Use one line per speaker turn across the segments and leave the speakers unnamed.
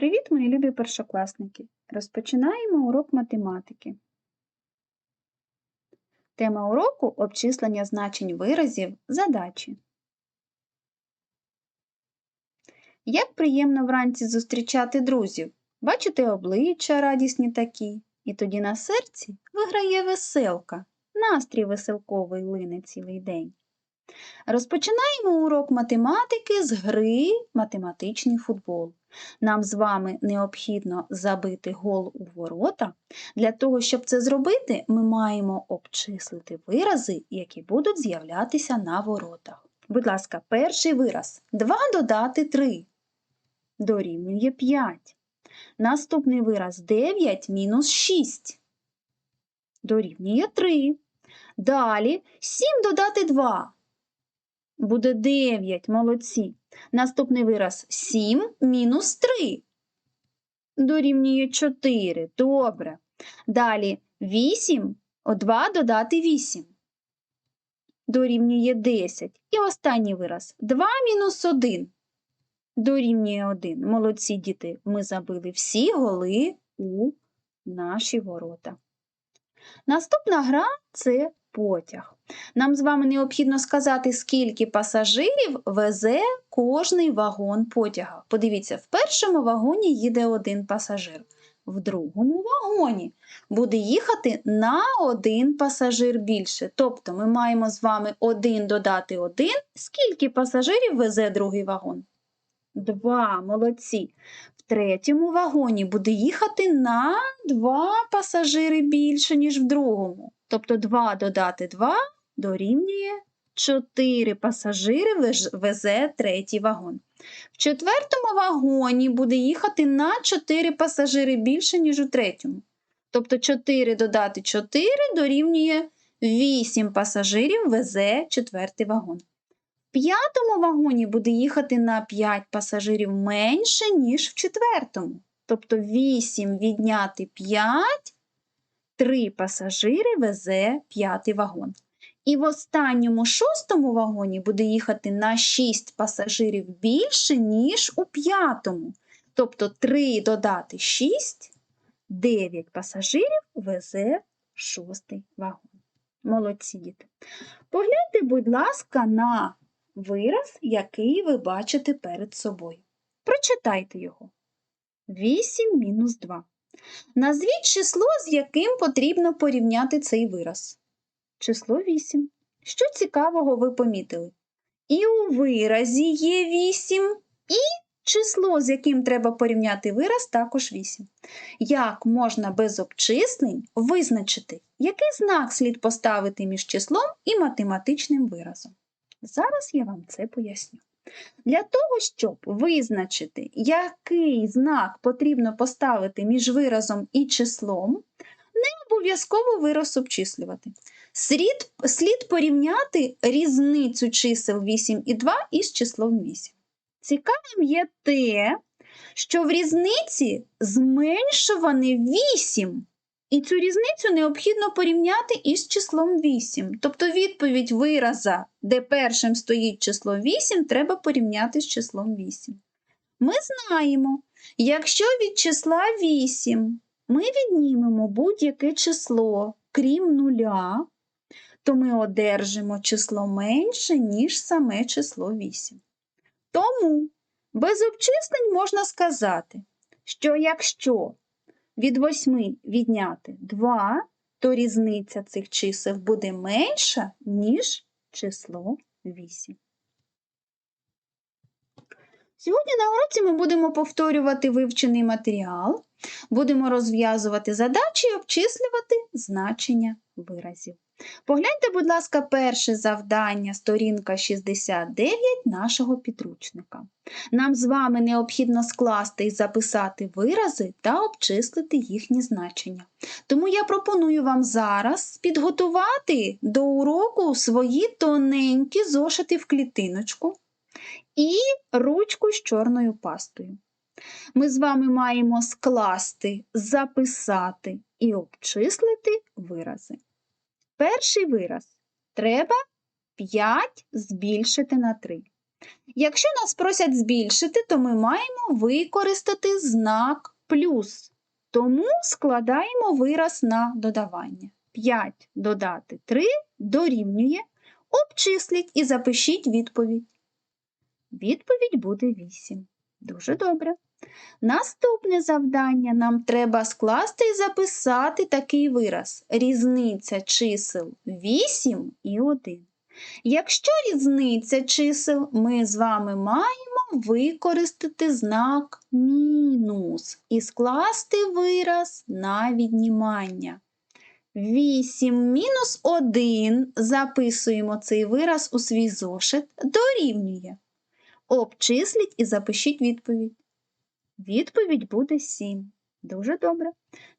Привіт, мої любі першокласники! Розпочинаємо урок математики. Тема уроку обчислення значень виразів задачі. Як приємно вранці зустрічати друзів, бачити обличчя радісні такі, і тоді на серці виграє веселка, настрій веселковий лине цілий день. Розпочинаємо урок математики з гри математичний футбол. Нам з вами необхідно забити гол у ворота. Для того, щоб це зробити, ми маємо обчислити вирази, які будуть з'являтися на воротах. Будь ласка, перший вираз 2 додати 3 дорівнює 5. Наступний вираз 9 мінус 6 дорівнює 3. Далі 7 додати 2 Буде 9, молодці. Наступний вираз 7 мінус 3. Дорівнює 4. Добре. Далі 8, о 2 додати 8. Дорівнює 10. І останній вираз 2 мінус 1. Дорівнює 1. Молодці діти, ми забили всі голи у наші ворота. Наступна гра це потяг. Нам з вами необхідно сказати, скільки пасажирів везе кожний вагон потяга. Подивіться, в першому вагоні їде один пасажир, в другому вагоні буде їхати на один пасажир більше. Тобто ми маємо з вами один додати один. Скільки пасажирів везе другий вагон? Два, молодці. В третьому вагоні буде їхати на два пасажири більше, ніж в другому. Тобто 2 додати 2 дорівнює 4 пасажири везе третій вагон. В четвертому вагоні буде їхати на 4 пасажири більше, ніж у третьому. Тобто 4 додати 4 дорівнює 8 пасажирів везе четвертий вагон. В п'ятому вагоні буде їхати на 5 пасажирів менше, ніж в четвертому. Тобто 8 відняти 5 три пасажири везе п'ятий вагон. І в останньому шостому вагоні буде їхати на 6 пасажирів більше, ніж у п'ятому. Тобто 3 додати 6, 9 пасажирів везе шостий вагон. Молодці діти. Погляньте, будь ласка, на вираз, який ви бачите перед собою. Прочитайте його. 8 мінус 2. Назвіть число, з яким потрібно порівняти цей вираз. Число 8. Що цікавого ви помітили? І у виразі є 8, і число, з яким треба порівняти вираз, також 8. Як можна без обчислень визначити, який знак слід поставити між числом і математичним виразом? Зараз я вам це поясню. Для того, щоб визначити, який знак потрібно поставити між виразом і числом, не обов'язково вираз обчислювати. Слід, слід порівняти різницю чисел 8 і 2 із числом 8. Цікавим є те, що в різниці зменшуване 8 і цю різницю необхідно порівняти із числом 8. Тобто відповідь вираза, де першим стоїть число 8, треба порівняти з числом 8. Ми знаємо, якщо від числа 8 ми віднімемо будь-яке число, крім нуля, то ми одержимо число менше, ніж саме число 8. Тому без обчислень можна сказати, що якщо від 8 відняти 2, то різниця цих чисел буде менша, ніж число 8. Сьогодні на уроці ми будемо повторювати вивчений матеріал, будемо розв'язувати задачі і обчислювати значення виразів. Погляньте, будь ласка, перше завдання, сторінка 69 нашого підручника. Нам з вами необхідно скласти і записати вирази та обчислити їхні значення. Тому я пропоную вам зараз підготувати до уроку свої тоненькі зошити в клітиночку і ручку з чорною пастою. Ми з вами маємо скласти, записати і обчислити вирази. Перший вираз треба 5 збільшити на 3. Якщо нас просять збільшити, то ми маємо використати знак плюс. Тому складаємо вираз на додавання. 5 додати 3 дорівнює. Обчисліть і запишіть відповідь. Відповідь буде 8. Дуже добре. Наступне завдання нам треба скласти і записати такий вираз. Різниця чисел 8 і 1. Якщо різниця чисел, ми з вами маємо використати знак мінус і скласти вираз на віднімання. 8 мінус 1 записуємо цей вираз у свій зошит дорівнює. Обчисліть і запишіть відповідь. Відповідь буде 7. Дуже добре.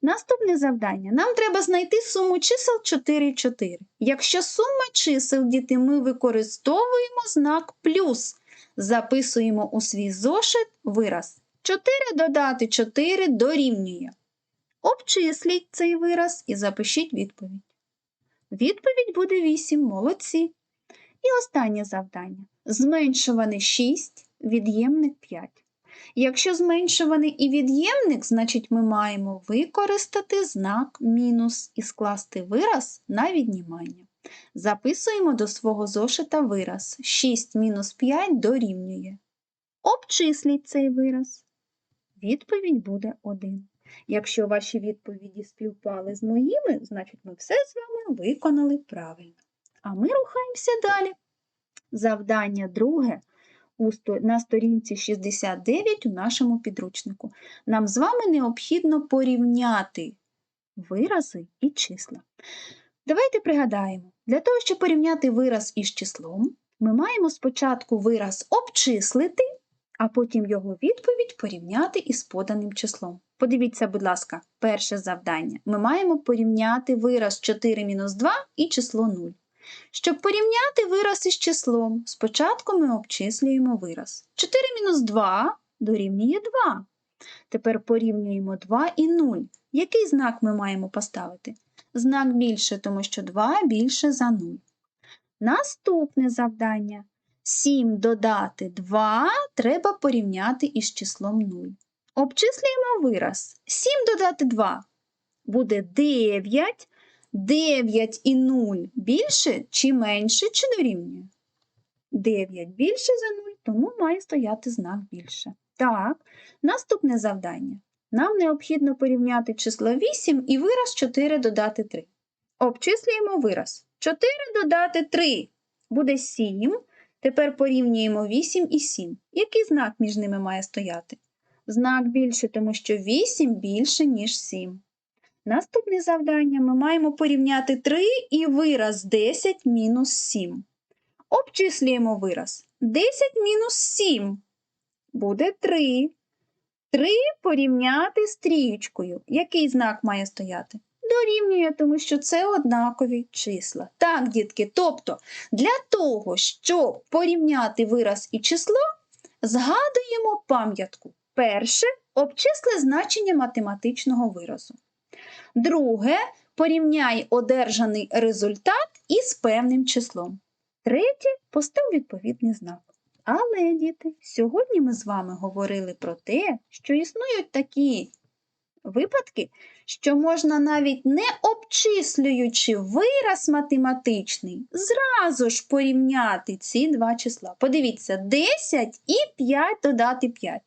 Наступне завдання. Нам треба знайти суму чисел 4 і 4. Якщо сума чисел, діти, ми використовуємо знак плюс. Записуємо у свій зошит вираз. 4 додати 4 дорівнює. Обчисліть цей вираз і запишіть відповідь. Відповідь буде 8. Молодці. І останнє завдання. Зменшуваний 6, від'ємник 5. Якщо зменшуваний і від'ємник, значить ми маємо використати знак мінус і скласти вираз на віднімання. Записуємо до свого зошита вираз 6 мінус 5 дорівнює. Обчисліть цей вираз. Відповідь буде 1. Якщо ваші відповіді співпали з моїми, значить ми все з вами виконали правильно. А ми рухаємося далі. Завдання друге на сторінці 69 у нашому підручнику. Нам з вами необхідно порівняти вирази і числа. Давайте пригадаємо, для того, щоб порівняти вираз із числом, ми маємо спочатку вираз обчислити, а потім його відповідь порівняти із поданим числом. Подивіться, будь ласка, перше завдання. Ми маємо порівняти вираз 4 мінус 2 і число 0. Щоб порівняти вираз із числом, спочатку ми обчислюємо вираз. 4 мінус 2 дорівнює 2. Тепер порівнюємо 2 і 0. Який знак ми маємо поставити? Знак більше, тому що 2 більше за 0. Наступне завдання. 7 додати 2 треба порівняти із числом 0. Обчислюємо вираз. 7 додати 2 буде 9. 9 і 0 більше чи менше, чи дорівнює? 9 більше за 0, тому має стояти знак більше. Так, наступне завдання. Нам необхідно порівняти число 8 і вираз 4 додати 3. Обчислюємо вираз. 4 додати 3 буде 7. Тепер порівнюємо 8 і 7. Який знак між ними має стояти? Знак більше, тому що 8 більше, ніж 7. Наступне завдання ми маємо порівняти 3 і вираз 10 мінус 7. Обчислюємо вираз. 10 мінус 7 буде 3. 3 порівняти з трієчкою. Який знак має стояти? Дорівнює, тому що це однакові числа. Так, дітки, тобто для того, щоб порівняти вираз і число, згадуємо пам'ятку. Перше обчисли значення математичного виразу. Друге, порівняй одержаний результат із певним числом. Третє, постав відповідний знак. Але, діти, сьогодні ми з вами говорили про те, що існують такі випадки, що можна навіть не обчислюючи вираз математичний, зразу ж порівняти ці два числа. Подивіться, 10 і 5 додати 5.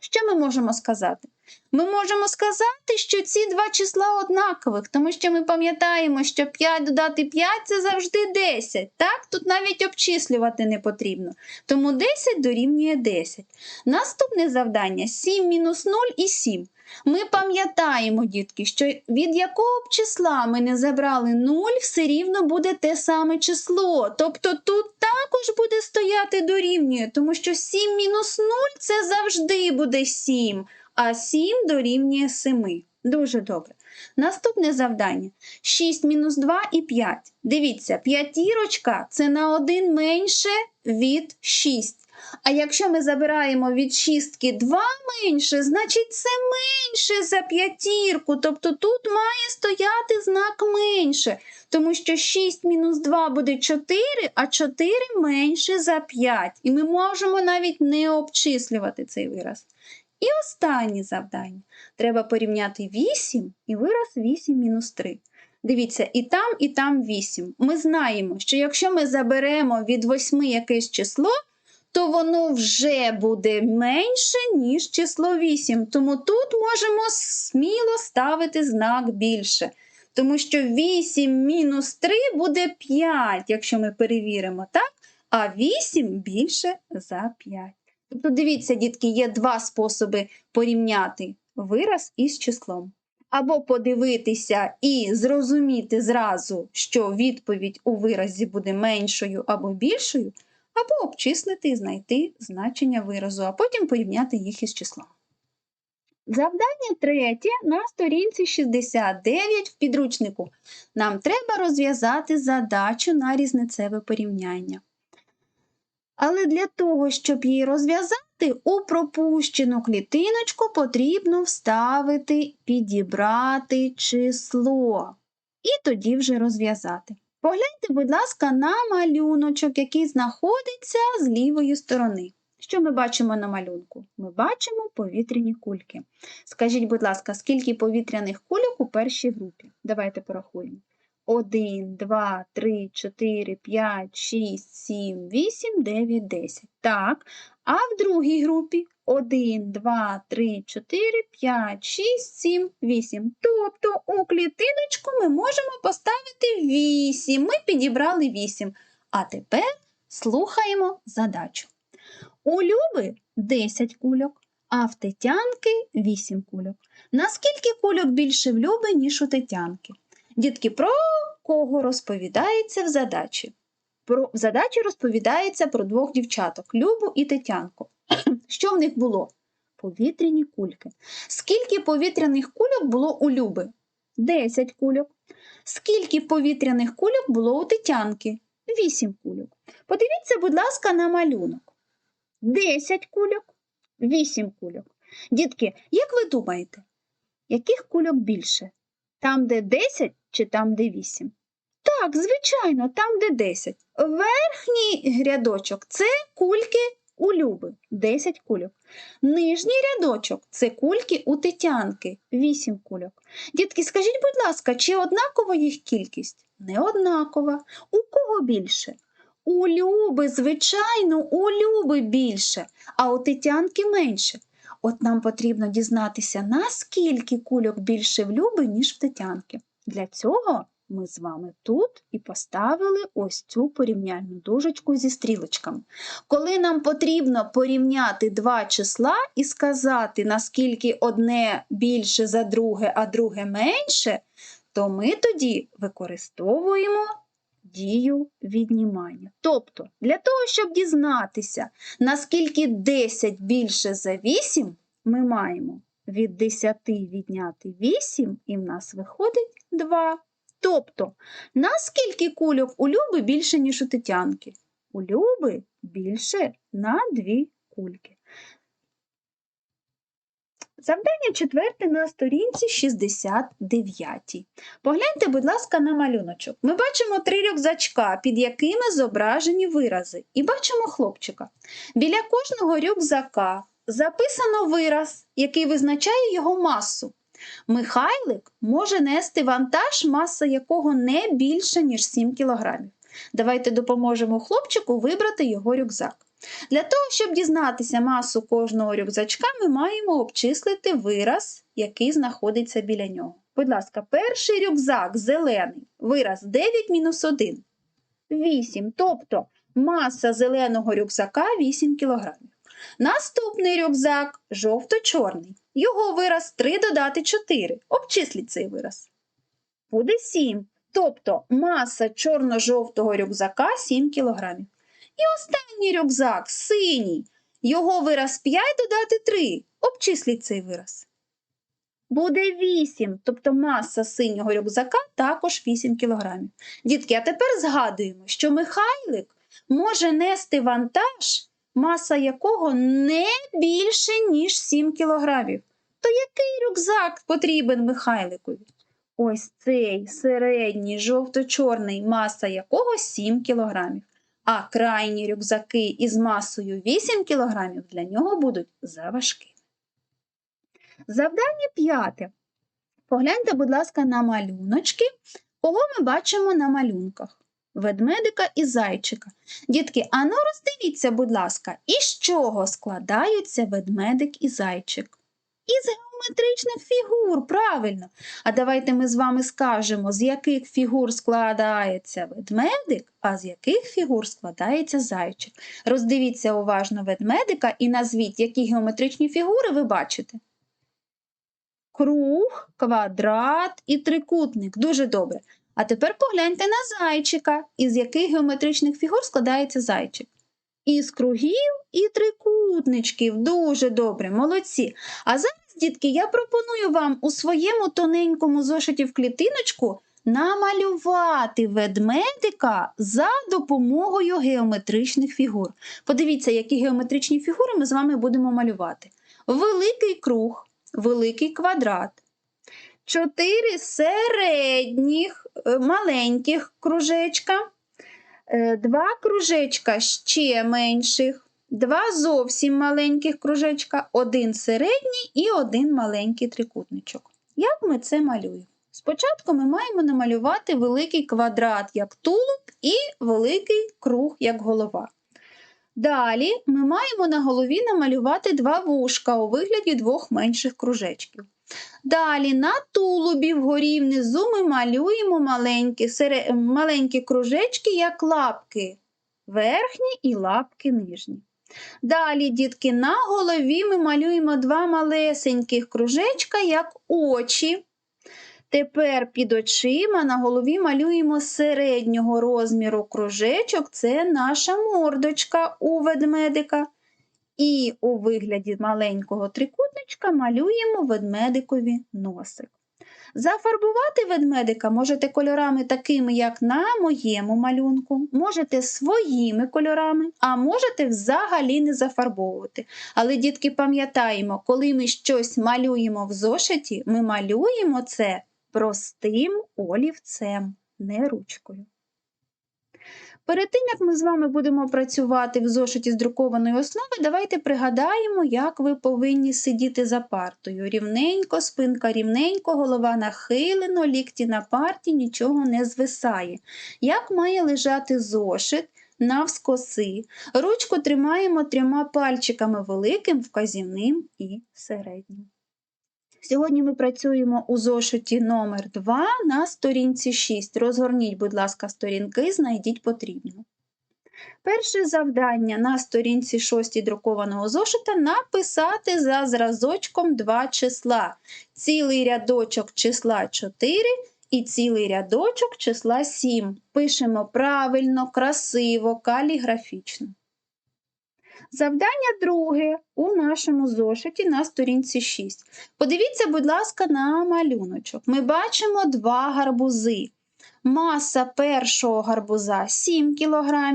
Що ми можемо сказати? Ми можемо сказати, що ці два числа однакових, тому що ми пам'ятаємо, що 5 додати 5 це завжди 10. Так? Тут навіть обчислювати не потрібно. Тому 10 дорівнює 10. Наступне завдання 7 мінус 0 і 7. Ми пам'ятаємо, дітки, що від якого б числа ми не забрали 0, все рівно буде те саме число. Тобто тут також буде стояти дорівнює, тому що 7 мінус 0 це завжди буде 7, а 7 дорівнює 7. Дуже добре. Наступне завдання: 6 мінус 2 і 5. Дивіться, п'ятірочка це на один менше від 6. А якщо ми забираємо від шістки 2 менше, значить це менше за п'ятірку. Тобто тут має стояти знак менше, тому що 6 мінус 2 буде 4, а 4 менше за 5. І ми можемо навіть не обчислювати цей вираз. І останнє завдання. Треба порівняти 8 і вираз 8 мінус 3. Дивіться, і там, і там 8. Ми знаємо, що якщо ми заберемо від 8 якесь число, то воно вже буде менше, ніж число 8. Тому тут можемо сміло ставити знак більше. Тому що 8 мінус 3 буде 5, якщо ми перевіримо, так? А 8 більше за 5. Тобто, дивіться, дітки, є два способи порівняти вираз із числом. Або подивитися і зрозуміти зразу, що відповідь у виразі буде меншою або більшою, або обчислити і знайти значення виразу, а потім порівняти їх із числом. Завдання третє на сторінці 69 в підручнику. Нам треба розв'язати задачу на різницеве порівняння. Але для того, щоб її розв'язати, у пропущену клітиночку потрібно вставити, підібрати число. І тоді вже розв'язати. Погляньте, будь ласка, на малюночок, який знаходиться з лівої сторони. Що ми бачимо на малюнку? Ми бачимо повітряні кульки. Скажіть, будь ласка, скільки повітряних кульок у першій групі? Давайте порахуємо. 1, 2, 3, 4, 5, 6, 7, 8, 9, 10. Так. А в другій групі 1, 2, 3, 4, 5, 6, 7, 8. Тобто у клітиночку ми можемо поставити 8. Ми підібрали 8. А тепер слухаємо задачу. У Люби 10 кульок, а в Тетянки 8 кульок. Наскільки кульок більше в Люби, ніж у Тетянки? Дітки, про кого розповідається в задачі? Про, в задачі розповідається про двох дівчаток Любу і Тетянку. Що в них було? Повітряні кульки. Скільки повітряних кульок було у Люби? 10 кульок. Скільки повітряних кульок було у Тетянки? 8 кульок. Подивіться, будь ласка, на малюнок. 10 кульок, 8 кульок. Дітки, як ви думаєте, яких кульок більше? Там, де 10 чи там, де 8? Так, звичайно, там, де 10. Верхній рядочок це кульки у Люби 10 кульок. Нижній рядочок це кульки у Тетянки 8 кульок. Дітки, скажіть, будь ласка, чи однакова їх кількість? Не однакова. У кого більше? У Люби, звичайно, у Люби більше, а у Тетянки менше. От нам потрібно дізнатися, наскільки кульок більше в Люби, ніж в Тетянки. Для цього ми з вами тут і поставили ось цю порівняльну дужечку зі стрілочками. Коли нам потрібно порівняти два числа і сказати, наскільки одне більше за друге, а друге менше, то ми тоді використовуємо дію віднімання. Тобто, для того, щоб дізнатися, наскільки 10 більше за 8, ми маємо від 10 відняти 8, і в нас виходить 2. Тобто, наскільки кульок у Люби більше, ніж у Тетянки? У Люби більше на 2 кульки. Завдання четверте на сторінці 69. Погляньте, будь ласка, на малюночок. Ми бачимо три рюкзачка, під якими зображені вирази, і бачимо хлопчика. Біля кожного рюкзака записано вираз, який визначає його масу. Михайлик може нести вантаж, маса якого не більше, ніж 7 кг. Давайте допоможемо хлопчику вибрати його рюкзак. Для того, щоб дізнатися масу кожного рюкзачка, ми маємо обчислити вираз, який знаходиться біля нього. Будь ласка, перший рюкзак зелений, вираз 9 мінус 1. 8. Тобто маса зеленого рюкзака 8 кг. Наступний рюкзак жовто-чорний. Його вираз 3 додати 4. Обчисліть цей вираз. Буде 7. Тобто маса чорно-жовтого рюкзака 7 кг. І останній рюкзак синій. Його вираз 5 додати 3. Обчисліть цей вираз. Буде 8, тобто маса синього рюкзака також 8 кг. Дітки, а тепер згадуємо, що Михайлик може нести вантаж маса якого не більше, ніж 7 кілограмів. То який рюкзак потрібен Михайликові? Ось цей середній жовто-чорний, маса якого 7 кілограмів. А крайні рюкзаки із масою 8 кілограмів для нього будуть заважкі. Завдання п'яте. Погляньте, будь ласка, на малюночки. Кого ми бачимо на малюнках? Ведмедика і зайчика. Дітки, ану роздивіться, будь ласка, із чого складаються ведмедик і зайчик? Із геометричних фігур, правильно. А давайте ми з вами скажемо, з яких фігур складається ведмедик, а з яких фігур складається зайчик. Роздивіться уважно ведмедика і назвіть, які геометричні фігури ви бачите. Круг, квадрат і трикутник. Дуже добре. А тепер погляньте на зайчика, із яких геометричних фігур складається зайчик. Із кругів і трикутничків. Дуже добре, молодці. А зараз, дітки, я пропоную вам у своєму тоненькому зошиті в клітиночку намалювати ведмедика за допомогою геометричних фігур. Подивіться, які геометричні фігури ми з вами будемо малювати. Великий круг, великий квадрат. Чотири середніх маленьких кружечка, е, два кружечка ще менших, два зовсім маленьких кружечка, один середній і один маленький трикутничок. Як ми це малюємо? Спочатку ми маємо намалювати великий квадрат як тулуб і великий круг як голова. Далі ми маємо на голові намалювати два вушка у вигляді двох менших кружечків. Далі на тулубі вгорі внизу ми малюємо маленькі, сере... маленькі кружечки, як лапки верхні і лапки нижні. Далі, дітки, на голові ми малюємо два малесеньких кружечка, як очі. Тепер під очима на голові малюємо середнього розміру кружечок, це наша мордочка у ведмедика. І у вигляді маленького трикутничка малюємо ведмедикові носик. Зафарбувати ведмедика можете кольорами такими, як на моєму малюнку, можете своїми кольорами, а можете взагалі не зафарбовувати. Але, дітки, пам'ятаємо, коли ми щось малюємо в зошиті, ми малюємо це простим олівцем, не ручкою. Перед тим, як ми з вами будемо працювати в зошиті з друкованої основи, давайте пригадаємо, як ви повинні сидіти за партою. Рівненько, спинка рівненько, голова нахилено, лікті на парті, нічого не звисає. Як має лежати зошит навскоси? Ручку тримаємо трьома пальчиками великим, вказівним і середнім. Сьогодні ми працюємо у зошиті номер 2 на сторінці 6. Розгорніть, будь ласка, сторінки, знайдіть потрібну. Перше завдання на сторінці 6 друкованого зошита написати за зразочком два числа. Цілий рядочок числа 4 і цілий рядочок числа 7. Пишемо правильно, красиво, каліграфічно. Завдання друге у нашому зошиті на сторінці 6. Подивіться, будь ласка, на малюночок. Ми бачимо два гарбузи. Маса першого гарбуза 7 кг,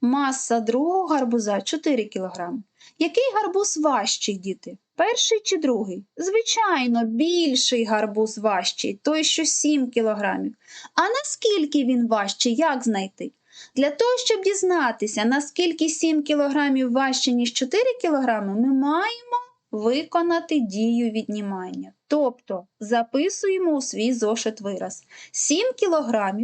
маса другого гарбуза 4 кг. Який гарбуз важчий, діти? Перший чи другий? Звичайно, більший гарбуз важчий, той, що 7 кг. А наскільки він важчий, як знайти? Для того, щоб дізнатися, наскільки 7 кг важче, ніж 4 кг, ми маємо виконати дію віднімання. Тобто записуємо у свій зошит вираз. 7 кг.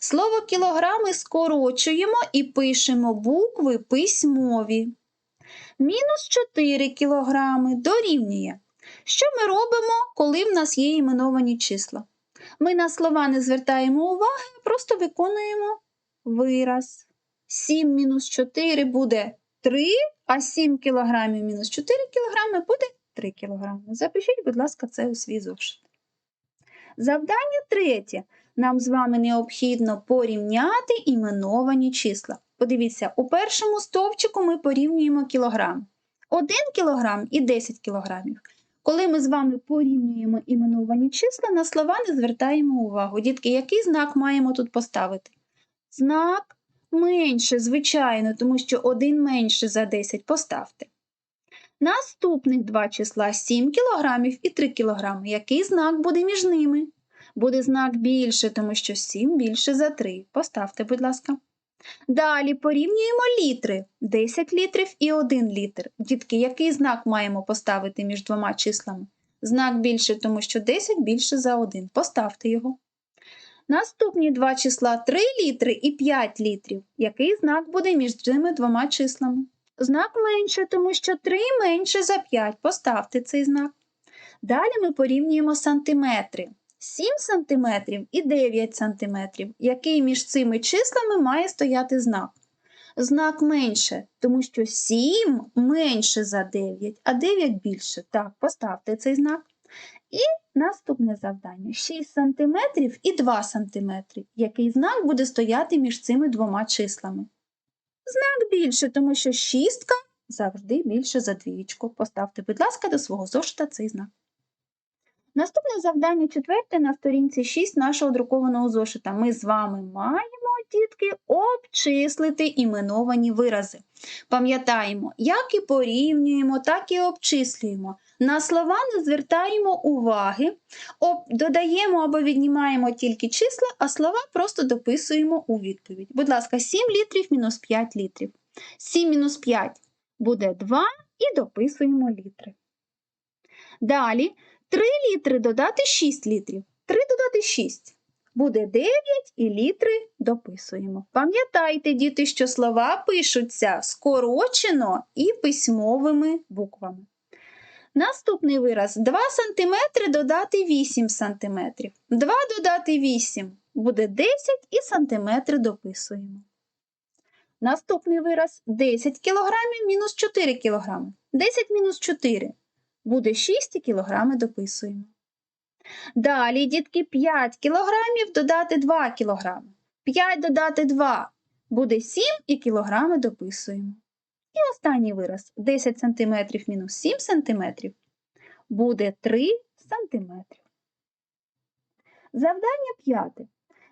Слово кілограми скорочуємо і пишемо букви письмові. Мінус 4 кг дорівнює. Що ми робимо, коли в нас є іменовані числа? Ми на слова не звертаємо уваги, просто виконуємо вираз. 7 мінус 4 буде 3, а 7 кг мінус 4 кг буде 3 кг. Запишіть, будь ласка, це у свій зошит. Завдання третє. Нам з вами необхідно порівняти іменовані числа. Подивіться, у першому стовпчику ми порівнюємо кілограм. 1 кг і 10 кг. Коли ми з вами порівнюємо іменовані числа, на слова не звертаємо увагу. Дітки, який знак маємо тут поставити? Знак Менше, звичайно, тому що 1 менше за 10 поставте. Наступних два числа 7 кг і 3 кг. Який знак буде між ними? Буде знак більше, тому що 7 більше за 3. Поставте, будь ласка. Далі порівнюємо літри. 10 літрів і 1 літр. Дітки, який знак маємо поставити між двома числами? Знак більше, тому що 10 більше за 1. Поставте його. Наступні два числа 3 літри і 5 літрів. Який знак буде між цими двома числами? Знак менше, тому що 3 менше за 5. Поставте цей знак. Далі ми порівнюємо сантиметри. 7 сантиметрів і 9 сантиметрів. Який між цими числами має стояти знак? Знак менше, тому що 7 менше за 9, а 9 більше. Так, поставте цей знак. І наступне завдання: 6 см і 2 см. Який знак буде стояти між цими двома числами? Знак більше, тому що шістка завжди більше за двічку. Поставте, будь ласка, до свого зошита цей знак. Наступне завдання четверте на сторінці 6 нашого друкованого зошита. Ми з вами маємо, дітки, обчислити іменовані вирази. Пам'ятаємо, як і порівнюємо, так і обчислюємо. На слова не звертаємо уваги, додаємо або віднімаємо тільки числа, а слова просто дописуємо у відповідь. Будь ласка, 7 літрів мінус 5 літрів. 7 мінус 5 буде 2 і дописуємо літри. Далі 3 літри додати 6 літрів. 3 додати 6. Буде 9 і літри дописуємо. Пам'ятайте, діти, що слова пишуться скорочено і письмовими буквами. Наступний вираз 2 см додати 8 см. 2 додати 8 буде 10 і сантиметри дописуємо. Наступний вираз 10 кг мінус 4 кг. 10 мінус 4 буде 6 і кілограми дописуємо. Далі, дітки, 5 кілограмів додати 2 кілограми. 5 додати 2 буде 7 і кілограми дописуємо. І останній вираз 10 см мінус 7 см буде 3 см. Завдання п'яте.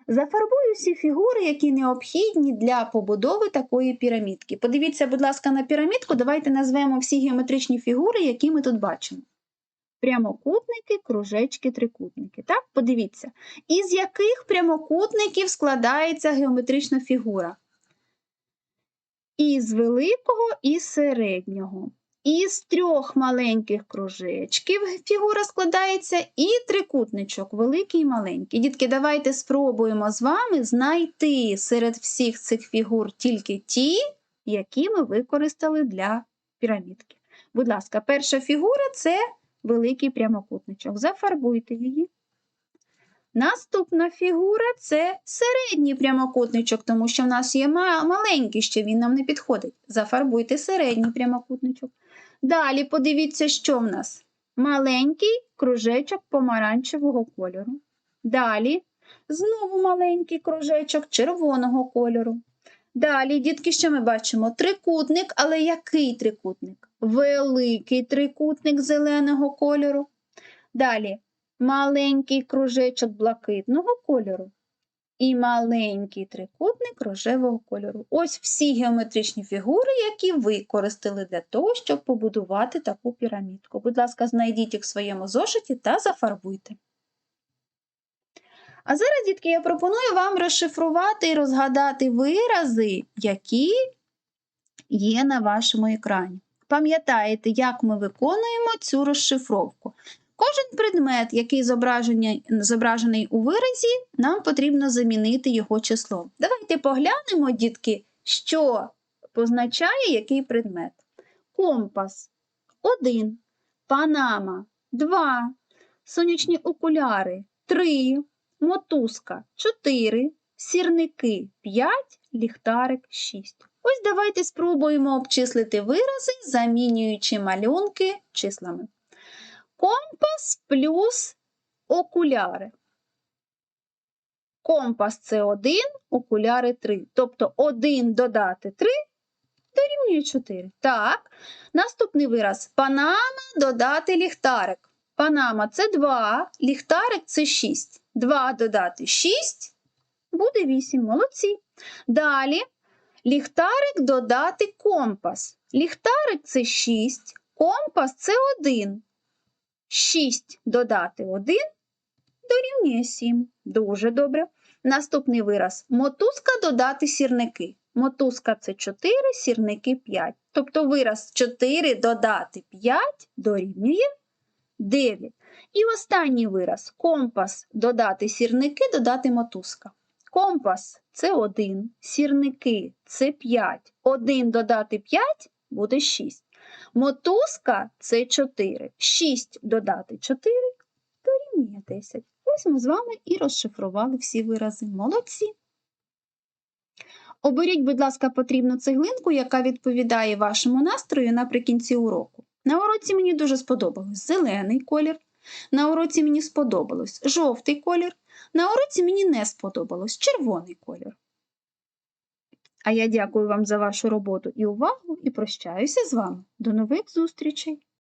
Зафарбуй усі фігури, які необхідні для побудови такої пірамідки. Подивіться, будь ласка, на пірамідку. Давайте назвемо всі геометричні фігури, які ми тут бачимо. Прямокутники, кружечки, трикутники. Так, подивіться. Із яких прямокутників складається геометрична фігура? Із великого і середнього. Із трьох маленьких кружечків фігура складається і трикутничок, великий і маленький. Дітки, давайте спробуємо з вами знайти серед всіх цих фігур тільки ті, які ми використали для пірамідки. Будь ласка, перша фігура це великий прямокутничок. Зафарбуйте її. Наступна фігура це середній прямокутничок, тому що в нас є маленький, ще він нам не підходить. Зафарбуйте середній прямокутничок. Далі подивіться, що в нас. Маленький кружечок помаранчевого кольору. Далі знову маленький кружечок червоного кольору. Далі, дітки, що ми бачимо? Трикутник, але який трикутник? Великий трикутник зеленого кольору. Далі маленький кружечок блакитного кольору і маленький трикутник рожевого кольору. Ось всі геометричні фігури, які використали для того, щоб побудувати таку пірамідку. Будь ласка, знайдіть їх в своєму зошиті та зафарбуйте. А зараз, дітки, я пропоную вам розшифрувати і розгадати вирази, які є на вашому екрані. Пам'ятаєте, як ми виконуємо цю розшифровку. Кожен предмет, який зображений, зображений у виразі, нам потрібно замінити його числом. Давайте поглянемо, дітки, що позначає який предмет. Компас 1, панама 2, сонячні окуляри 3, мотузка 4, сірники 5, ліхтарик 6. Ось давайте спробуємо обчислити вирази, замінюючи малюнки числами. Компас плюс окуляри. Компас це 1, окуляри 3. Тобто 1 додати 3 дорівнює 4. Так. Наступний вираз. Панама додати ліхтарик. Панама це 2, ліхтарик це 6. 2 додати 6 буде 8. Молодці. Далі Ліхтарик додати компас. Ліхтарик це 6, компас це 1. 6 додати 1 дорівнює 7. Дуже добре. Наступний вираз. Мотузка додати сірники. Мотузка це 4, сірники 5. Тобто вираз 4 додати 5 дорівнює 9. І останній вираз. Компас додати сірники, додати мотузка. Компас це 1, сірники це 5. 1 додати 5 буде 6. Мотузка це 4. 6 додати 4 дорівнює 10. Ось ми з вами і розшифрували всі вирази. Молодці. Оберіть, будь ласка, потрібну цеглинку, яка відповідає вашому настрою наприкінці уроку. На уроці мені дуже сподобалось зелений колір. На уроці мені сподобалось жовтий колір. На уроці мені не сподобалось червоний колір. А я дякую вам за вашу роботу і увагу і прощаюся з вами. До нових зустрічей!